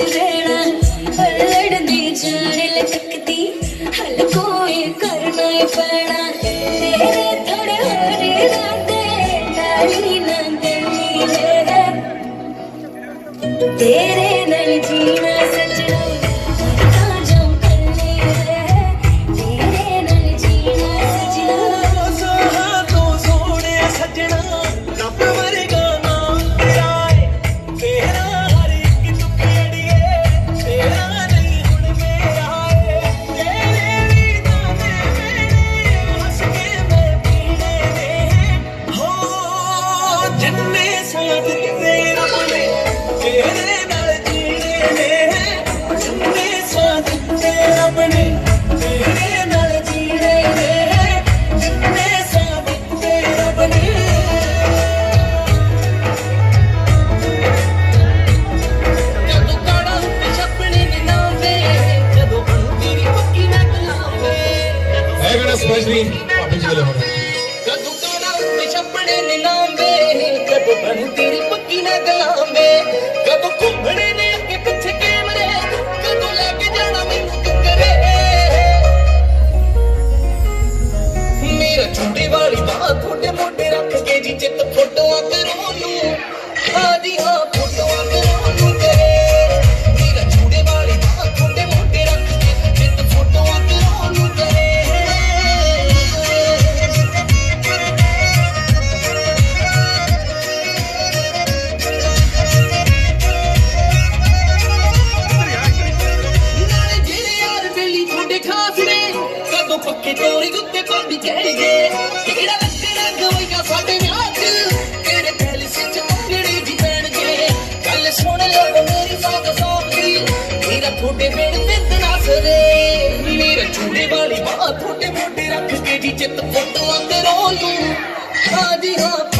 ਰਹਿਣਾ, ਪਲੜ ਦੀ ਜਾਣ ਲਟਕਦੀ। ਹਲ ਕੋਈ ਕਰਨਾ ਹੀ ਪੈਣਾ। ਤੇਰੇ ਥੋੜੇ ਹੋਰ ਰਾਤੇ ਡਾਲੀ ਨਾ ਦਿਲੀ ਤੇਰੇ ਨਾਲ ਜੀਣਾ ਸਜਣਾ। ਜਿੰਨੇ ਸਾਥ ਦਿੱਤੇ ਰੱਬ ਨੇ ਤੇਰੇ ਨਾਲ ਜੀਣੇ ਨੇ ਜਿੰਨੇ ਸਾਥ ਦਿੱਤੇ ਰੱਬ ਨੇ ਤੇਰੇ ਨਾਲ ਜੀਣੇ ਨੇ ਜਿੰਨੇ ਸਾਥ ਦਿੱਤੇ ਰੱਬ ਨੇ ਜਦੋਂ ਕਾੜਾ ਉੱਤੇ ਛੱਪਣੇ ਨੇ ਨਾਵੇਂ ਜਦੋਂ ਬਣੂ ਤੇਰੀ ਪੱਕੀ ਨਾ ਕਲਾਵੇਂ ਹੈ ਕਦੋਂ ਘੁੰਮਣੇ ਨੇ ਅੱਗੇ ਪਿੱਛੇ ਕੈਮਰੇ ਕਦੋਂ ਲੈ ਕੇ ਜਾਣਾ ਮੈਨੂੰ ਤੂੰ ਮੇਰਾ ਛੋਟੇ ਵਾਲੀ ਬਾਹ ਤੁਹਾਡੇ ਮੋਢੇ ਰੱਖ ਕੇ ਜੀ ਚਿੱਤ ਫੋਟੋਆਂ ਕਰੋ। ਕਦੋਂ ਪੱਕੇ ਉੱਤੇ ਪਾਉਂਦੀ ਕਹਿਣਗੇ ਕਿਹੜਾ ਲੱਗਣਾ ਗਵਾਈਆਂ ਸਾਡੇ ਵਿਆਹ 'ਚ? ਕਿਹੜੇ ਪਹਿਲੇ ਸਿੱਚ ਮੰਗੜੀ ਦੀ ਪੈਣਗੇ ਗੱਲ ਸੁਣ ਲਓ ਮੇਰੀ ਸੌਂਗ ਸੌਂਗ ਦੀ। ਮੇਰਾ ਤੁਹਾਡੇ ਵੇੜ ਬਿੰਦ ਨਸਰੇ ਮੇਰਾ ਚੂੜੇ ਵਾਲੀ ਬਾਹ ਤੁਹਾਡੇ ਮੋਢੇ ਰੱਖ ਕੇ ਜੀ ਚਿੱਤ ਫੋਟੋਆਂ ਕਰੋ ਨੂੰ ਆਦੀ ਹਾਂ।